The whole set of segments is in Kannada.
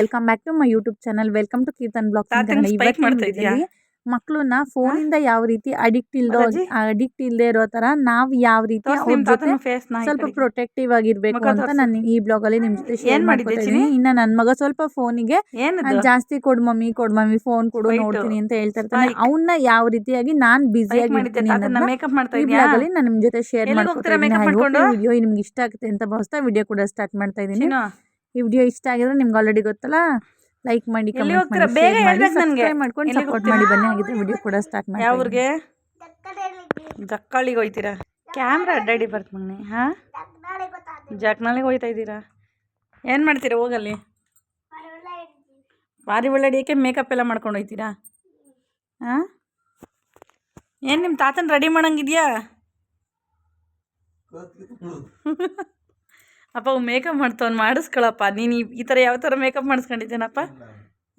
Welcome back to my YouTube channel welcome to Keerthan blog ಮಕ್ಕಳನ್ನ ಫೋನ್ ಫೋನಿಂದ ಯಾವ ರೀತಿ ಅಡಿಕ್ಟ್ ಇಲ್ದೋ ಅಡಿಕ್ಟ್ ಇಲ್ದೇ ಇರೋ ತರ ನಾವ್ ಯಾವ ರೀತಿ ಅವ್ರ ಜೊತೆ ಸ್ವಲ್ಪ ಪ್ರೊಟೆಕ್ಟಿವ್ ಆಗಿರ್ಬೇಕು ಅಂತ. ನಾನು ಈ ಬ್ಲಾಗ್ ಅಲ್ಲಿ ನಿಮ್ ಜೊತೆ ಶೇರ್ ಏನ್ ಮಾಡಿದ್ದೆ ಮಾಡ್ಕೊತಾ ಚಿನಿ? ಇದೀನಿ ಇನ್ನ ನನ್ ಮಗ ಸ್ವಲ್ಪ ಫೋನಿಗೆ ಜಾಸ್ತಿ ಕೊಡ್ ಮಮ್ಮಿ ಕೊಡ್ ಮಮ್ಮಿ ಫೋನ್ ಕೊಡು ನೋಡ್ತೀನಿ ಅಂತ ಹೇಳ್ತಾ ಇರ್ತಾನೆ. ಅವನ್ನ ಯಾವ ರೀತಿಯಾಗಿ ನಾನ್ ಬಿಸಿ ಆಗಿರ್ತೀನಿ ಈ ಬ್ಲಾಗ್ ಅಲ್ಲಿ ನಾನು ನಿಮ್ ಜೊತೆ ಶೇರ್ ಮಾಡ್ತೀನಿ ಮಾಡ್ಕೊತಾ ಹೋಗ್ತೀರಾ ಇದ್ದೀನಿ. makeup ಮಾಡ್ಕೊಂಡು? ವಿಡಿಯೋ ನಿಮ್ಗೆ ಇಷ್ಟ ಆಗುತ್ತೆ ಅಂತ ಭಾವಿಸ್ತಾ ವಿಡಿಯೋ ಕೂಡ ಸ್ಟಾರ್ಟ್ ಮಾಡ್ತಾ ಇದ್ದೀನಿ. ಈ ವಿಡಿಯೋ ಇಷ್ಟ ಆಗಿದ್ರೆ ನಿಮ್ಗೆ ಆಲ್ರೆಡಿ ಗೊತ್ತಲ್ಲ? ಲೈಕ್ ಮಾಡಿ ಎಲ್ಲಿ ಕಮೆಂಟ್ ಹೋಗ್ತೀರಾ? ಮಾಡಿ ಬೇಗ ಹೇಳ್ಬೇಕು ನನ್ಗೆ. ಸಬ್ಸ್ಕ್ರೈಬ್ ಮಾಡ್ಕೊಂಡು ಸಪೋರ್ಟ್ ಮಾಡಿ. ಬನ್ನಿ ಆಗಿದ್ರೆ ವಿಡಿಯೋ ಕೂಡ ಸ್ಟಾರ್ಟ್ ಮಾಡಿ ಅವ್ರಿಗೆ ಊರ್ಗೆ ಜಕ್ಕಾಳಿಗೆ ಹೋಯ್ತೀರಾ? ಕ್ಯಾಮ್ರಾ ಅಡ್ಡಾಡಿ ಬರ್ತ ಮಗ್ನಿ ಹಾ? ಜಕ್ನಾಳಿಗೆ ಹೋಯ್ತಾ ಇದ್ದೀರಾ? ಏನು ಮಾಡ್ತೀರಾ ಹೋಗಲ್ಲಿ? ಬಾರಿ ಒಳ್ಳಡಿಯಕ್ಕೆ ಮೇಕಪ್ ಎಲ್ಲ ಮಾಡ್ಕೊಂಡು ಹೋಯ್ತೀರಾ? ಹಾಂ? ಏನು ನಿಮ್ಮ ತಾತನ ರೆಡಿ ಮಾಡಂಗಿದ್ಯಾ? ಅಪ್ಪ ಅವು ಮೇಕಪ್ ಮಾಡ್ತವ್ನು ಮಾಡಿಸ್ಕೊಳಪ್ಪ. ನೀನು ಈ- ಥರ ಯಾವ ಥರ ಮೇಕಪ್ ಮಾಡಿಸ್ಕೊಂಡಿದ್ದೀನಪ್ಪ?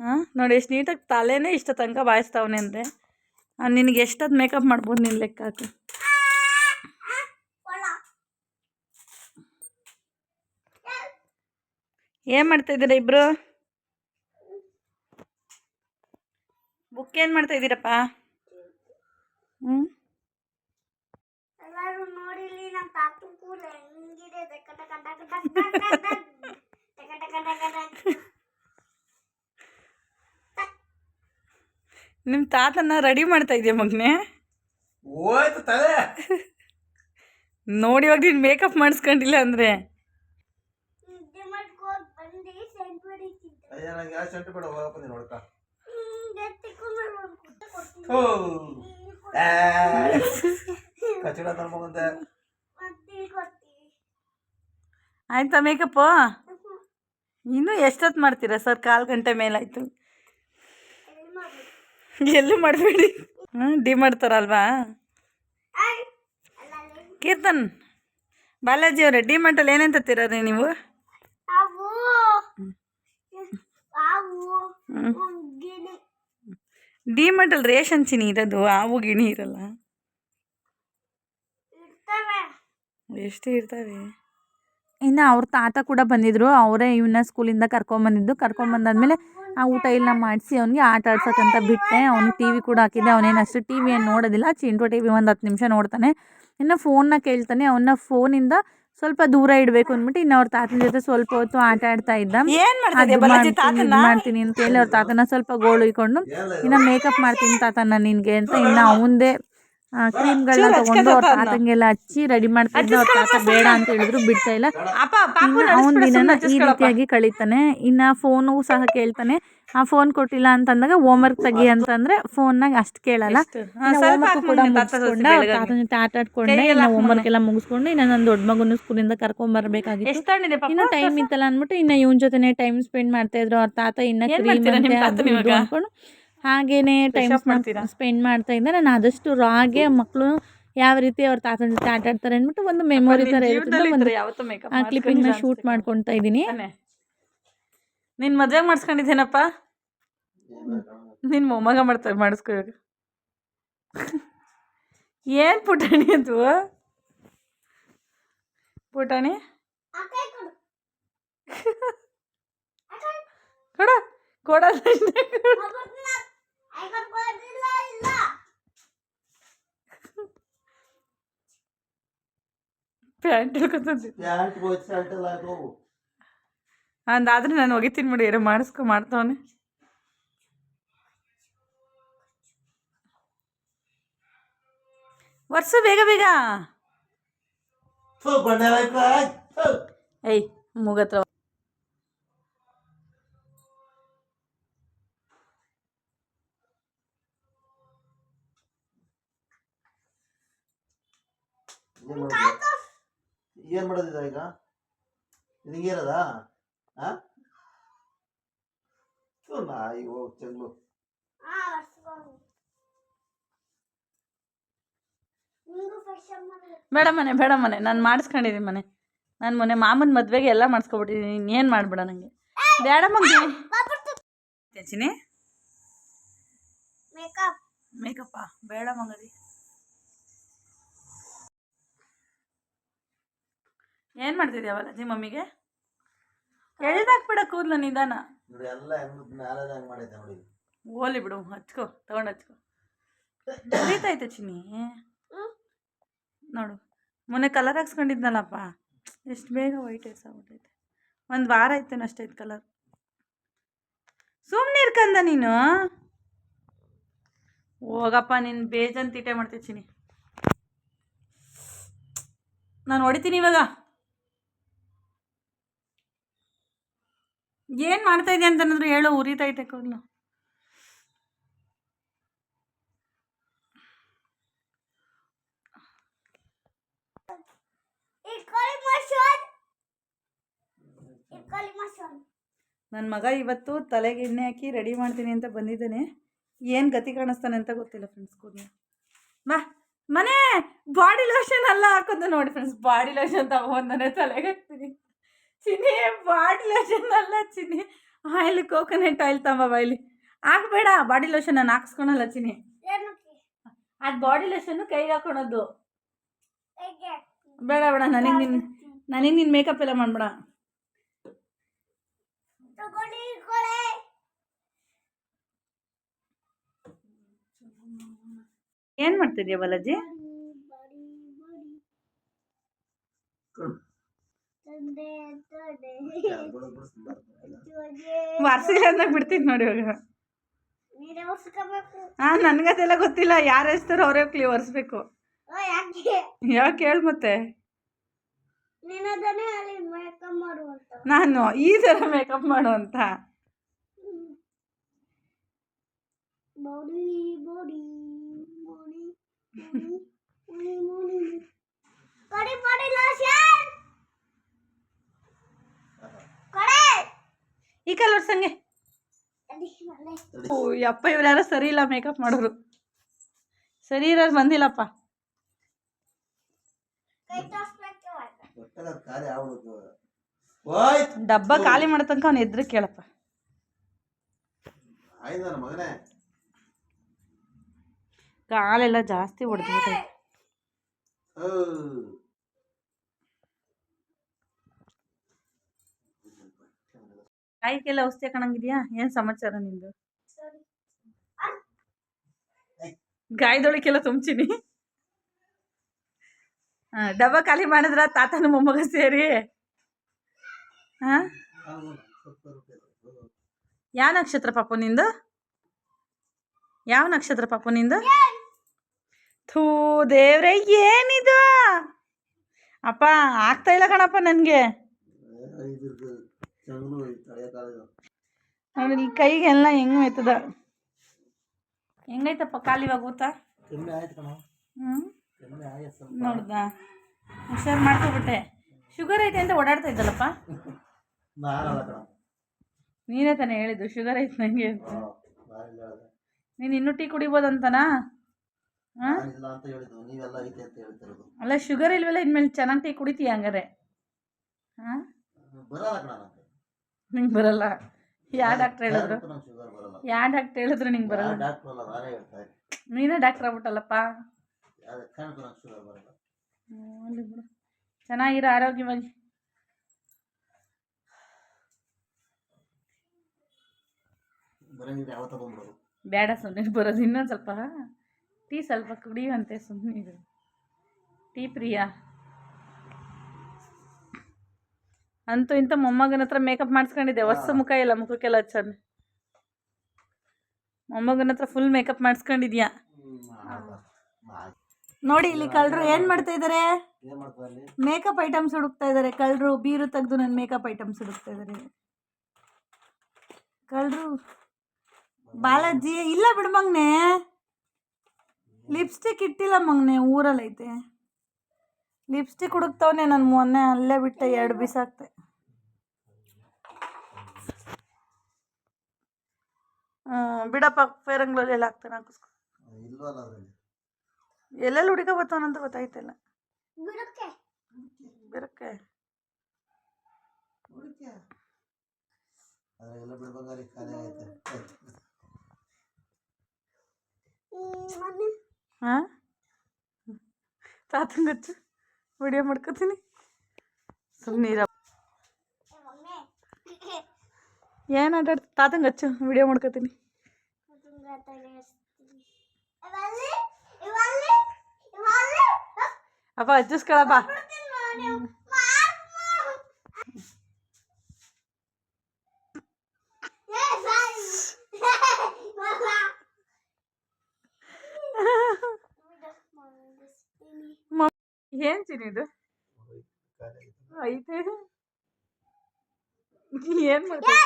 ಹಾಂ? ನೋಡಿ, ಎಷ್ಟು ನೀಟಾಗಿ ತಲೆನೇ ಇಷ್ಟ ತನಕ ಬಾಯಿಸ್ತಾವನೆ ಅಂದೆ. ನಿನಗೆ ಎಷ್ಟೊತ್ತು ಮೇಕಪ್ ಮಾಡ್ಬೋದು ನಿನ್ನ ಲೆಕ್ಕ ಹಾಕಿ? ಏನು ಮಾಡ್ತಾ ಇದ್ದೀರಾ ಇಬ್ರು? ಬುಕ್ ಏನು ಮಾಡ್ತಾ ಇದ್ದೀರಪ್ಪ? ಹ್ಞೂ ನಿಮ್ಮ ತಾತನ ರೆಡಿ ಮಾಡ್ತಾ ಇದೆಯಾ ಮಗನೇ? ಹೋಯ್ತು ತಲೆ. ನೋಡಿ ಇವಾಗ ನೀನು ಮೇಕಪ್ ಮಾಡಿಸ್ಕೊಂಡಿಲ್ಲ ಅಂದರೆ. ಕಚಡ ಮಾಡ್ಕೊಂಡ್ ಆಯ್ತಾ ಮೇಕಪ್ಪು ಇನ್ನೂ ಎಷ್ಟೊತ್ತು ಮಾಡ್ತೀರಾ ಸರ್? ಕಾಲು ಗಂಟೆ ಮೇಲಾಯಿತು. ಎಲ್ಲಿ ಮಾಡಬೇಡಿ. ಹ್ಞೂ ಡಿ ಮಾಡ್ತಾರಲ್ವಾ. ಕೀರ್ತನ್, ಬಾಲಾಜಿ ಅವರೇ, ಡಿ ಮಾರ್ಟಲ್ಲಿ ಏನೇನು ತತ್ತೀರ ನೀವು? ಡಿ ಮಾರ್ಟಲ್ಲಿ ರೇಷನ್ ಚಿನಿ ಇರೋದು ಆವು ಗಿಣಿ ಇರಲ್ಲ. ಎಷ್ಟು ಇರ್ತವೆ. ಇನ್ನು ಅವ್ರ ತಾತ ಕೂಡ ಬಂದಿದ್ರು. ಅವರೇ ಇವನ್ನ ಸ್ಕೂಲಿಂದ ಕರ್ಕೊಂಬಂದಿದ್ದು ಕರ್ಕೊಂಬಂದಾದ್ಮೇಲೆ ಆ ಊಟ ಎಲ್ಲ ಮಾಡಿಸಿ ಅವ್ನಿಗೆ ಆಟ ಆಡ್ಸೋಕ್ಕಂತ ಬಿಟ್ಟೆ. ಅವ್ನಿಗೆ ಟಿ ವಿ ಕೂಡ ಹಾಕಿದ್ದೆ. ಅವನೇನು ಅಷ್ಟು ಟಿ ವಿ ಏನು ನೋಡೋದಿಲ್ಲ. ಚಿಂಟು ಟಿ ವಿ ಒಂದು ಹತ್ತು ನಿಮಿಷ ನೋಡ್ತಾನೆ. ಇನ್ನು ಫೋನ್ನ ಕೇಳ್ತಾನೆ. ಅವನ್ನ ಫೋನಿಂದ ಸ್ವಲ್ಪ ದೂರ ಇಡಬೇಕು ಅಂದ್ಬಿಟ್ಟು ಇನ್ನು ಅವ್ರ ತಾತನ ಜೊತೆ ಸ್ವಲ್ಪ ಹೊತ್ತು ಆಟ ಆಡ್ತಾ ಇದ್ದ. ಅದು ಮಾಡ್ತೀನಿ ಇದು ಮಾಡ್ತೀನಿ ಅಂತ ಹೇಳಿ ಅವ್ರ ತಾತನ ಸ್ವಲ್ಪ ಗೋಳು ಇಕ್ಕೊಂಡು ಇನ್ನು ಮೇಕಪ್ ಮಾಡ್ತೀನಿ ತಾತನ ನಿನಗೆ ಅಂತ ಇನ್ನು ಅವಂದೇ ಕ್ರೀಮ್ಗಳನ್ನ ತಗೊಂಡು ಅವ್ರ ತಾತಂಗೆಲ್ಲ ಹಚ್ಚಿ ರೆಡಿ ಮಾಡ್ತಾ ಅವ್ರ ತಾತ ಬೇಡ ಅಂತ ಹೇಳಿದ್ರು ಬಿಡ್ತಾ ಇಲ್ಲ. ಅವನ ದಿನನ ಈ ರೀತಿಯಾಗಿ ಕಳೀತಾನೆ. ಇನ್ನ ಫೋನು ಸಹ ಕೇಳ್ತಾನೆ. ಆ ಫೋನ್ ಕೊಟ್ಟಿಲ್ಲ ಅಂತಂದಾಗ ಹೋಮ್ವರ್ಕ್ ತೆಗಿ ಅಂತಂದ್ರೆ ಫೋನ್ನಾಗ ಅಷ್ಟು ಕೇಳಲ್ಲ. ಕೂಡ ಮುಗಿಸ್ಕೊಂಡ ಅವ್ರ ತಾತನ ಜೊತೆ ಆಟ ಆಡ್ಕೊಂಡೆ ಇನ್ನು ಹೋಮ್ವರ್ಕ್ ಎಲ್ಲ ಮುಗಿಸ್ಕೊಂಡು ಇನ್ನು ನನ್ನ ದೊಡ್ಡ ಮಗನ ಸ್ಕೂಲಿಂದ ಕರ್ಕೊಂಬರ್ಬೇಕಾಗಿತ್ತು ಇನ್ನ ಟೈಮ್ ಇತ್ತಲ್ಲ ಅಂದ್ಬಿಟ್ಟು ಇನ್ನ ಇವನ್ ಜೊತೆನೆ ಟೈಮ್ ಸ್ಪೆಂಡ್ ಮಾಡ್ತಾ ಇದ್ರು. ಅವ್ರ ತಾತ ಇನ್ನ ಕ್ರೀಮ್ ಅಂತ ತಾತನ ಹಾಗೇನೆ ಟೈಮ್ ಸ್ಪೆಂಡ್ ಮಾಡ್ತಾ ಇದ್ದೆ. ನಾನು ಆದಷ್ಟು ರಾಗೆ ಮಕ್ಕಳು ಯಾವ ರೀತಿ ಅವ್ರ ತಾತನ ಜೊತೆ ಆಟ ಆಡ್ತಾರೆ ಅಂದ್ಬಿಟ್ಟು ಒಂದು ಮೆಮೊರಿ ತರ ಇರುತ್ತೆ. ಆ ನ ಶೂಟ್ ಮಾಡ್ಕೊಳ್ತಾ ಇದ್ದೀನಿ. ನಿನ್ ಮದ್ವೆ ಮಾಡಿಸ್ಕೊಂಡಿದ್ದೇನಪ್ಪ? ನಿನ್ ಮೊಮ್ಮಗ ಮಾಡ್ತಾ ಮಾಡಿಸ್ಕೊ ಏನ್ ಪುಟಾಣಿ ಅದು? ಪುಟಾಣಿ? ಕೊಡು. ಕೊಡ. ಪ್ಯಾಂಟ್ ಪ್ಯಾಂಟ್ ಅಂದಾದ್ರೆ ನಾನು ಒಗಿತೀನಿ ಬಿಡಿ ಯಾರೋ ಮಾಡಿಸ್ಕೊ ಮಾಡ್ತಾವನೆ. ವರ್ಷ ಬೇಗ ಬೇಗ. ಏಯ್ ಮುಗತ್ರ ಏನ್ ಮಾಡೋದು? ಏನ್ ಮಾಡೋದಿದ ಈಗ? ನಿನಗೇನದ ಹಾ ಥೂ ನಾಯಿ ಹೋಗ್ ಆ ಮಾಡಬೇಕು ಬೇಡ ಮನೆ ಬೇಡ ಮನೆ. ನಾನು ಮಾಡಿಸ್ಕೊಂಡಿದ್ದೀನಿ ಮನೆ. ನಾನು ಮೊನ್ನೆ ಮಾಮನ ಮದುವೆಗೆ ಎಲ್ಲ ಮಾಡಿಸ್ಕೊಬಿಟ್ಟಿದ್ದೀನಿ ಇನ್ನೇನು ಮಾಡ್ಬೇಡ ನನಗೆ ಬೇಡ ಮಗ್ಗಿ ಚಿನಿ ಮೇಕಪ್ ಮೇಕಪ್ಪ ಬೇಡ ಮಗದಿ. ಏನು ಮಾಡ್ತಿದ್ಯಾ ನಿಮ್ಮ ಮಮ್ಮಿಗೆ? ಎಳ್ದಾಕ್ಬಿಡ ಕೂದಲು ನಿಧಾನ. ಓಲಿ ಬಿಡು ಹಚ್ಕೋ ತಗೊಂಡು ಹಚ್ಕೋ. ಉರಿತೈತೆ ಚಿನ್ನಿ. ನೋಡು ಮೊನ್ನೆ ಕಲರ್ ಹಾಕ್ಸ್ಕೊಂಡಿದ್ನಲ್ಲಪ್ಪ. ಎಷ್ಟು ಬೇಗ ವೈಟ್ ಆಗ್ಬಿಟ್ಟೈತೆ. ಒಂದು ವಾರ ಆಯ್ತು ಅಷ್ಟೈತೆ ಕಲರ್ ಸುಮ್ಮನೆ ಇರ್ಕಂದ ನೀನು? ಹೋಗಪ್ಪ ನೀನು ಬೇಜನ್ ತೀಟೆ ಮಾಡ್ತೀನಿ ಚಿನ್ನಿ. ನಾನು ಹೊಡಿತೀನಿ ಇವಾಗ. ಏನು ಮಾಡ್ತಾ ಇದೆಯಾ ಅಂತಂದ್ರೆ ಹೇಳು ಉರಿತೈತೆ ಕೂದಲು ನನ್ನ ಮಗ ಇವತ್ತು ತಲೆಗೆ ಎಣ್ಣೆ ಹಾಕಿ ರೆಡಿ ಮಾಡ್ತೀನಿ ಅಂತ ಬಂದಿದ್ದಾನೆ. ಏನು ಗತಿ ಕಾಣಿಸ್ತಾನೆ ಅಂತ ಗೊತ್ತಿಲ್ಲ ಫ್ರೆಂಡ್ಸ್ ಕೂದಲು ಬಾ ಮನೆ! ಬಾಡಿ ಲೋಷನ್ ಎಲ್ಲ ಹಾಕೋದು ನೋಡಿ ಫ್ರೆಂಡ್ಸ್ ಬಾಡಿ ಲೋಷನ್ ತಗೊಂಡಾನೆ ತಲೆಗೆ. ಚಿನ್ನಿ ಬಾಡಿ ಲೋಷನ್ ಅಲ್ಲ ಚಿನ್ನಿ ಆಯಿಲ್ ಕೋಕೋನಟ್ ಆಯಿಲ್ ತಮ್ಮ ಬಾಯ್ಲಿ. ಹಾಕ್ಬೇಡ ಬಾಡಿ ಲೋಷನ್ ನಾನು ಹಾಕ್ಸ್ಕೊಳಲ್ಲ ಏನಕ್ಕೆ? ಅದು ಬಾಡಿ ಲೋಷನ್ ಕೈಗೆ ಹಾಕೊಳೋದು. ಬೇಡ ಬೇಡ ನನಗೆ ನಿನ್ನ ನನಗೆ ನಿನ್ನ ಮೇಕಪ್ ಎಲ್ಲ ಮಾಡಬೇಡ. ಏನು ಮಾಡ್ತಿದ್ಯಾ ಬಾಲಾಜಿ ಬಡಿ ಬಡಿ ತಂದೆ ತಂದೆ ವಾರ್ಸಿಲ್ಲ ಬಿಡ್ತೀನಿ ನೋಡಿ ಇವಾಗ. ಹಾ ನನಗದೆಲ್ಲ ಗೊತ್ತಿಲ್ಲ, ಯಾರು ಹೆಸ್ತಾರೋ ಅವರೇ ಕ್ಲಿ ಒರೆಸ್ಬೇಕು. ಯಾಕೆ ಹೇಳು ಮತ್ತೆ? ಮಾಡುವಂತ ನಾನು ಈ ಥರ ಮೇಕಪ್ ಮಾಡು ಅಂತ. Body body body body body body body lotion ಕೊಡೆ ಈ ಕಲರ್ ಸಂಗೆ ಅಡಿ ಮನೆ ಓ ಅಪ್ಪ ಇವ್ರು ಯಾರೋ ಸರಿ ಇಲ್ಲ ಮೇಕಪ್ ಮಾಡೋರು. ಸರಿ ಇರೋರು ಬಂದಿಲ್ಲಪ್ಪ. ಡಬ್ಬ ಖಾಲಿ ಮಾಡೋ ತನಕ ಅವ್ನು ಎದ್ರು ಕೇಳಪ್ಪ. ಕಾಲೆಲ್ಲ ಜಾಸ್ತಿ ಹೊಡೆದ್ಬಿಟ್ಟೈತೆ ಕೈ ಕಾಯಿಗೆಲ್ಲ ಔಷಧಿ ಹಾಕೊಳಂಗಿದ್ಯಾ ಏನು ಸಮಾಚಾರ ನಿಂದು ಸರಿ ಗಾಯದೊಳಗೆಲ್ಲ ತುಂಬ್ತೀನಿ. ಹಾಂ ಡಬ್ಬ ಖಾಲಿ ಮಾಡಿದ್ರ ತಾತನ ಮೊಮ್ಮಗ ಸೇರಿ. ಹಾಂ. ಯಾವ ನಕ್ಷತ್ರ ಪಾಪು ನಿಂದು? ಯಾವ ನಕ್ಷತ್ರ ಪಾಪು ನಿಂದು? ಥೂ ದೇವ್ರೆ ಏನಿದು? ಅಪ್ಪ ಆಗ್ತಾ ಇಲ್ಲ ಕಣಪ್ಪ ನನಗೆ. ಕೈಗೆಲ್ಲ ಹೆಂಗೆ ಆಯ್ತದ ಹೆಂಗೈತಪ್ಪ ಕಾಲು ಇವಾಗ ಗೊತ್ತಾ ಕಮ್ಮಿ ಆಯ್ತು ಕಣ. ಹ್ಞೂ ಕಮ್ಮಿ ಆಯ್ತು ಸ್ವಲ್ಪ. ನೋಡ್ದಾ? ಹುಷಾರು ಮಾಡ್ಕೊಬಿಟ್ಟೆ. ಶುಗರ್ ಐತೆ ಅಂತ ಓಡಾಡ್ತಾ ಇದ್ದಲ್ಲಪ್ಪ? ನೀನೇ ತಾನೇ ಹೇಳಿದ್ದು ಶುಗರ್ ಐತೆ ನನಗೆ ಅಂತ. ನೀನು ಇನ್ನೂ ಟೀ ಕುಡಿಬೋದಂತನಾ ಅಲ್ಲ ಶುಗರ್ ಇಲ್ವಲ್ಲ ಇನ್ಮೇಲೆ ಚೆನ್ನಾಗಿ ಟೀ ಕುಡಿತೀಯ ಹಂಗಾರೆ? ಹಾಂ? ನಿಂಗೆ ಬರಲ್ಲ. ಯಾವ ಡಾಕ್ಟರ್ ಹೇಳಿದ್ರು? ಯಾವ ಡಾಕ್ಟ್ರ್ ಹೇಳಿದ್ರು ನಿಂಗೆ ಬರಲ್ಲ? ನಾನೇ ಡಾಕ್ಟರ್ ಆಗ್ಬಿಟ್ಟಲ್ಲಪ್ಪ? ಚೆನ್ನಾಗಿರೋ ಆರೋಗ್ಯವಾಗಿ. ಬೇಡ ಸುಮ್ಮನೆ ಬರೋದು ಇನ್ನೊಂದು ಸ್ವಲ್ಪ. ಟೀ ಸ್ವಲ್ಪ ಕುಡಿಯುವಂತೆ ಸುಮ್ಮನೆ ಇದು ಟೀ ಪ್ರಿಯ. ಅಂತೂ ಇಂಥ ಮೊಮ್ಮಗನ ಹತ್ರ ಮೇಕಪ್ ಮಾಡಿಸ್ಕೊಂಡಿದ್ದೆ. ಹೊಸ ಮುಖ ಇಲ್ಲ ಮುಖಕ್ಕೆಲ್ಲ ಹಚ್ಚನ್ ಮೊಮ್ಮಗನ ಹತ್ರ ಫುಲ್ ಮೇಕಪ್ ಮಾಡಿಸ್ಕೊಂಡಿದ್ಯಾ? ನೋಡಿ ಇಲ್ಲಿ ಕಳ್ಳರು ಏನು ಮಾಡ್ತಾ ಇದಾರೆ? ಮೇಕಪ್ ಐಟಮ್ಸ್ ಹುಡುಕ್ತಾ ಇದಾರೆ. ಕಳ್ಳರು ಬೀರು ತೆಗೆದು ನನ್ನ ಮೇಕಪ್ ಐಟಮ್ಸ್ ಹುಡುಕ್ತಾ ಇದಾರೆ. ಕಳ್ಳರು ಬಾಲಾಜಿ ಇಲ್ಲ ಬಿಡು ಮಗ್ನೆ. ಲಿಪ್ಸ್ಟಿಕ್ ಇಟ್ಟಿಲ್ಲ ಮಗ್ನೆ ಊರಲ್ಲೈತೆ. ಲಿಪ್ಸ್ಟಿಕ್ ಹುಡುಕ್ತವನೆ ನಾನು ಮೊನ್ನೆ ಅಲ್ಲೇ ಬಿಟ್ಟೆ ಎರಡು ಬಿಸಾಕ್ತೆ. ಬಿಡಪ್ಪ ಫೇರ್ ಅಂಡ್ ಲವ್ಲಿ ಎಲ್ಲ ಹಾಕ್ತಾನೆ ಹಾಕಿಸ್ಕೊ ಎಲ್ಲೆಲ್ಲಿ ಹುಡುಕ ಬರ್ತಾವನಂತ ಗೊತ್ತಾಯ್ತಲ್ಲ. ಬಿರಕ್ಕೆ ಹಾಂ ತಾತಂಗಚ್ಚು ವಿಡಿಯೋ ಮಾಡ್ಕೋತೀನಿ ಸುಮ್ಮನೆ ಮಮ್ಮಿ ಏನು ಆಟ ಆಡ್ತ ತಾತಂಗೆ ಹಚ್ಚು ವಿಡಿಯೋ ಮಾಡ್ಕೊತೀನಿ ಇವಲ್ಲಿ ಇವಲ್ಲಿ ಇವಲ್ಲಿ ಅಪ್ಪ ಹಚ್ಚಿಸ್ಕೊಳಪ್ಪ ಏನು ಚಿನ್ನಿದು ಐತೆ ಏನು ಮಾಡ್ತಾ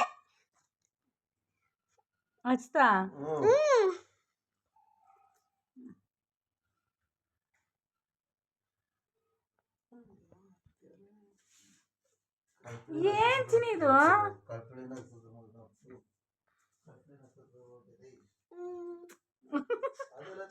ಹಚ್ತಾ ಹ್ಞೂ ಏನು ಚಿನ್ನಿದು ಕಳ್ಕಳಿನ ಸುದ್ದು ಮಾಡ್ದ. ಕಳ್ಕಳಿನ ಸುದ್ದು ಮಾಡ್ದೆ. ಅದೆಲ್ಲ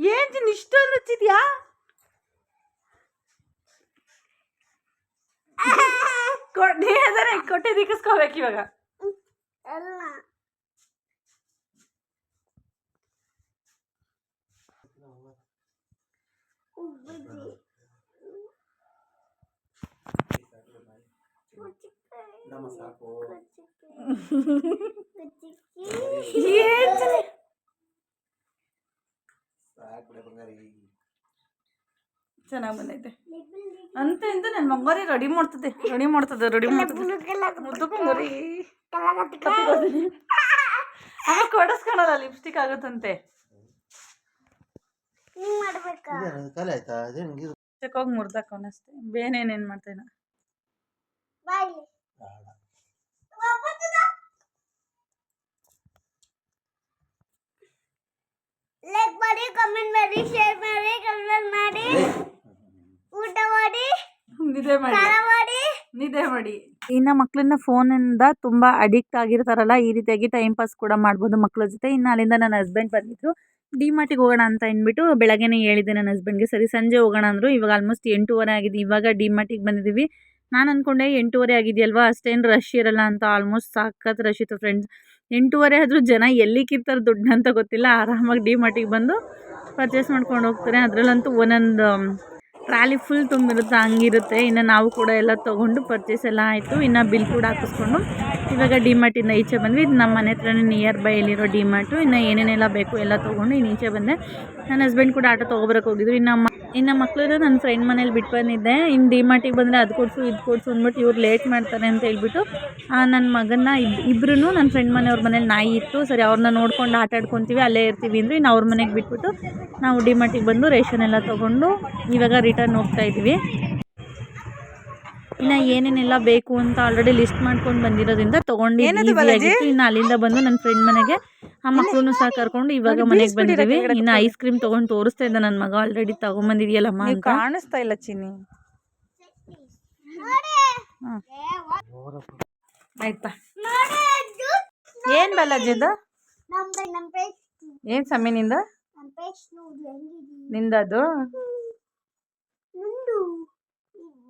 ತಗೊಂಡು ಏನು ಚಿನ್ನ ಇಷ್ಟೊಂದು ಹಚ್ಚಿದ್ಯಾ ಕೊಡ್ಡಿ ಅದನ್ನ ಕೊಟ್ಟೆ ದಿಕ್ಕಿಸ್ಕೋಬೇಕು ಇವಾಗ ಅಲ್ಲ ಬಂಗಾರಿ ಚೆನ್ನಾಗಿ ಬಂದೈತೆ. ಅಂತ ಇಂದ ನನ್ನ ಬಂಗಾರಿ ರೆಡಿ ಮಾಡ್ತದೆ ರೆಡಿ ಮಾಡ್ತದೆ ರೆಡಿ ಮಾಡ್ತದೆ. ಮುದ್ದು ಆಮೇಲೆ ಕೊಡಿಸ್ಕೊಳಲ್ಲ ಲಿಪ್ಸ್ಟಿಕ್ ಆಗುತ್ತಂತೆ. ಹೋಗಿ ಹೋಗಿ ಮುರ್ದಾಕೋನಷ್ಟೇ ಬೇನೇನೇನು ಮಾಡ್ತೇನೆ ಬಾಯಿ ಬೇಡ. ಲೈಕ್ ಮಾಡಿ ಕಮೆಂಟ್ ಮಾಡಿ ಶೇರ್ ಮಾಡಿ ಕಮೆಂಟ್ ಮಾಡಿ. ಊಟ ಮಾಡಿ ನಿದ್ದೆ ಮಾಡಿ. ಸ್ನಾನ ಮಾಡಿ. ನಿದ್ದೆ ಮಾಡಿ. ಇನ್ನು ಮಕ್ಕಳನ್ನ ಫೋನಿಂದ ತುಂಬ ಅಡಿಕ್ಟ್ ಆಗಿರ್ತಾರಲ್ಲ ಈ ರೀತಿಯಾಗಿ ಟೈಮ್ ಪಾಸ್ ಕೂಡ ಮಾಡ್ಬೋದು ಮಕ್ಕಳ ಜೊತೆ. ಇನ್ನು ಅಲ್ಲಿಂದ ನನ್ನ ಹಸ್ಬೆಂಡ್ ಬಂದಿದ್ರು. ಡಿ ಮಾರ್ಟಿಗೆ ಹೋಗೋಣ ಅಂತ ಅಂದ್ಬಿಟ್ಟು ಬೆಳಗ್ಗೆನೇ ಹೇಳಿದ್ದೆ ನನ್ನ ಹಸ್ಬೆಂಡ್ಗೆ ಸರಿ ಸಂಜೆ ಹೋಗೋಣ ಅಂದರು. ಇವಾಗ ಆಲ್ಮೋಸ್ಟ್ ಎಂಟೂವರೆ ಆಗಿದೆ. ಇವಾಗ ಡಿ ಮಾರ್ಟಿಗೆ ಬಂದಿದ್ದೀವಿ. ನಾನು ಅಂದ್ಕೊಂಡೆ ಎಂಟೂವರೆ ಆಗಿದೆಯಲ್ವಾ? ಅಷ್ಟೇನು ರಶ್ ಇರಲ್ಲ ಅಂತ ಆಲ್ಮೋಸ್ಟ್ ಸಾಕತ್ ರಶ್ ಇತ್ತು ಫ್ರೆಂಡ್ಸ್ ಎಂಟೂವರೆ ಆದರೂ ಜನ ಎಲ್ಲಿಕ್ಕಿರ್ತಾರೆ ದುಡ್ಡು ಅಂತ ಗೊತ್ತಿಲ್ಲ. ಆರಾಮಾಗಿ ಡಿ ಮಾರ್ಟಿಗೆ ಬಂದು ಪರ್ಚೇಸ್ ಮಾಡ್ಕೊಂಡು ಹೋಗ್ತಾರೆ. ಅದರಲ್ಲಂತೂ ಒಂದೊಂದು ಟ್ರಾಲಿ ಫುಲ್ ತುಂಬಿರುತ್ತೆ, ಹಂಗಿರುತ್ತೆ. ಇನ್ನು ನಾವು ಕೂಡ ಎಲ್ಲ ತೊಗೊಂಡು ಪರ್ಚೇಸ್ ಎಲ್ಲ ಆಯಿತು. ಇನ್ನು ಬಿಲ್ ಕೂಡ ಹಾಕಿಸ್ಕೊಂಡು ಇವಾಗ ಡಿಮಾರ್ಟಿಂದ ಈಚೆ ಬಂದ್ವಿ. ಇದು ನಮ್ಮ ಮನೆ ಹತ್ರನೇ ನಿಯರ್ ಬೈ ಎಲ್ಲಿರೋ ಡಿಮಾರ್ಟು. ಇನ್ನು ಏನೇನೆಲ್ಲ ಬೇಕು ಎಲ್ಲ ತೊಗೊಂಡು ಇನ್ನು ಈಚೆ ಬಂದೆ. ನನ್ನ ಹಸ್ಬೆಂಡ್ ಕೂಡ ಆಟೋ ತೊಗೊಬರಕ್ಕೆ ಹೋಗಿದ್ರು. ಇನ್ನು ಇನ್ನು ಮಕ್ಕಳು ನನ್ನ ಫ್ರೆಂಡ್ ಮನೇಲಿ ಬಿಟ್ಟು ಬಂದಿದ್ದೆ. ಇನ್ನು ಡಿಮಾರ್ಟಿಗೆ ಬಂದರೆ ಅದು ಕೊಡಿಸು, ಇದು ಕೊಡಿಸು ಅಂದ್ಬಿಟ್ಟು ಇವ್ರು ಲೇಟ್ ಮಾಡ್ತಾರೆ ಅಂತ ಹೇಳ್ಬಿಟ್ಟು ನನ್ನ ಮಗನ ಇಬ್ ಇಬ್ಬರೂ ನನ್ನ ಫ್ರೆಂಡ್ ಮನೆಯವ್ರ ಮನೇಲಿ ನಾಯಿ ಇತ್ತು. ಸರಿ ಅವ್ರನ್ನ ನೋಡ್ಕೊಂಡು ಆಟ ಆಡ್ಕೊತೀವಿ, ಅಲ್ಲೇ ಇರ್ತೀವಿ ಅಂದರೆ ಇನ್ನು ಅವ್ರ ಮನೆಗೆ ಬಿಟ್ಬಿಟ್ಟು ನಾವು ಡಿಮಾರ್ಟಿಗೆ ಬಂದು ರೇಷನ್ ಎಲ್ಲ ತೊಗೊಂಡು ಇವಾಗ ರಿಟರ್ನ್ ಹೋಗ್ತಾ ಇನ್ನು ಏನೇನೆಲ್ಲ ಬೇಕು ಅಂತ ಆಲ್ರೆಡಿ ಲಿಸ್ಟ್ ಮಾಡ್ಕೊಂಡು ಬಂದಿರೋದ್ರಿಂದ ತಗೊಂಡು ಇನ್ನ ಬಾಲಾಜಿ? ಆಗಿತ್ತು. ಇನ್ನು ಅಲ್ಲಿಂದ ಬಂದು ನನ್ನ ಫ್ರೆಂಡ್ ಮನೆಗೆ ಆ ಮಕ್ಕಳನ್ನು ಸಹ ಕರ್ಕೊಂಡು ಇವಾಗ ಮನೆಗೆ ಬಂದಿದ್ದೀವಿ ಇನ್ನ ಐಸ್ ಕ್ರೀಮ್ ತಗೊಂಡು ತೋರಿಸ್ತಾ ಇದ್ದ ನನ್ನ ಮಗ ಆಲ್ರೆಡಿ ತೊಗೊಂಬಂದಿದ್ಯಲ್ಲಮ್ಮ ಅಂತ. ಕಾಣಿಸ್ತಾ ಇಲ್ಲ ಚಿನ್ನಿ. ನೋಡಿ ಹ್ಮ್. ಏನ್? ಆಯ್ತಾ ನೋಡಿ ಅದು ಏನು ನೋಡಿ ಹೆಂಗಿದೆ ನಿಂದದು?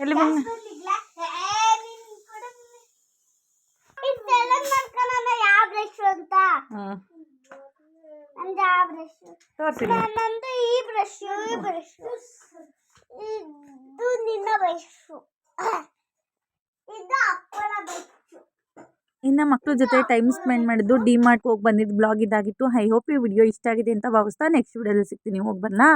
ನಿಧಾನ ಬಿಚ್ಚು ಇದು ಬರ್ಲಿ ಗ್ಯಾಸ್ ಬಿಡು ಎಲ್ಲಿ ಬಂಗ ಬರ್ಲಿ ಗ್ಲಾಸ್ ಏ ನೀನ್ ಕೊಡು ಮಮ್ಮಿ. ಇದು ಸೆಲೆಕ್ಟ್ ಮಾಡ್ಕೊಳ್ಳೋಣ ಯಾವ ಬ್ರಷ್ ಅಂತ ಹ್ಞೂ ನಂದು ಯಾವ ಬ್ರಷ್ ತೋರಿಸಿ ನಂದು ಈ ಬ್ರಷ್ ಈ ಬ್ರಷ್ ಇದು ನಿನ್ನ ಬ್ರಷ್ ಇದು ಅಪ್ಪನ ಬ್ರಷ್ ಇನ್ನು ಮಕ್ಕಳ ಜೊತೆ ಟೈಮ್ ಸ್ಪೆಂಡ್ ಮಾಡಿದ್ದು ಡಿ ಮಾರ್ಟ್ಗೆ ಹೋಗಿ ಬಂದಿದ್ದು ಬ್ಲಾಗ್ ಇದಾಗಿತ್ತು. ಐ ಹೋಪ್ ಈ ವಿಡಿಯೋ ಇಷ್ಟ ಆಗಿದೆ ಅಂತ ಭಾವಿಸ್ತಾ ನೆಕ್ಸ್ಟ್ ವಿಡಿಯೋದಲ್ಲಿ ಸಿಗ್ತೀನಿ. ಹೋಗಿ ಬರಲಾ?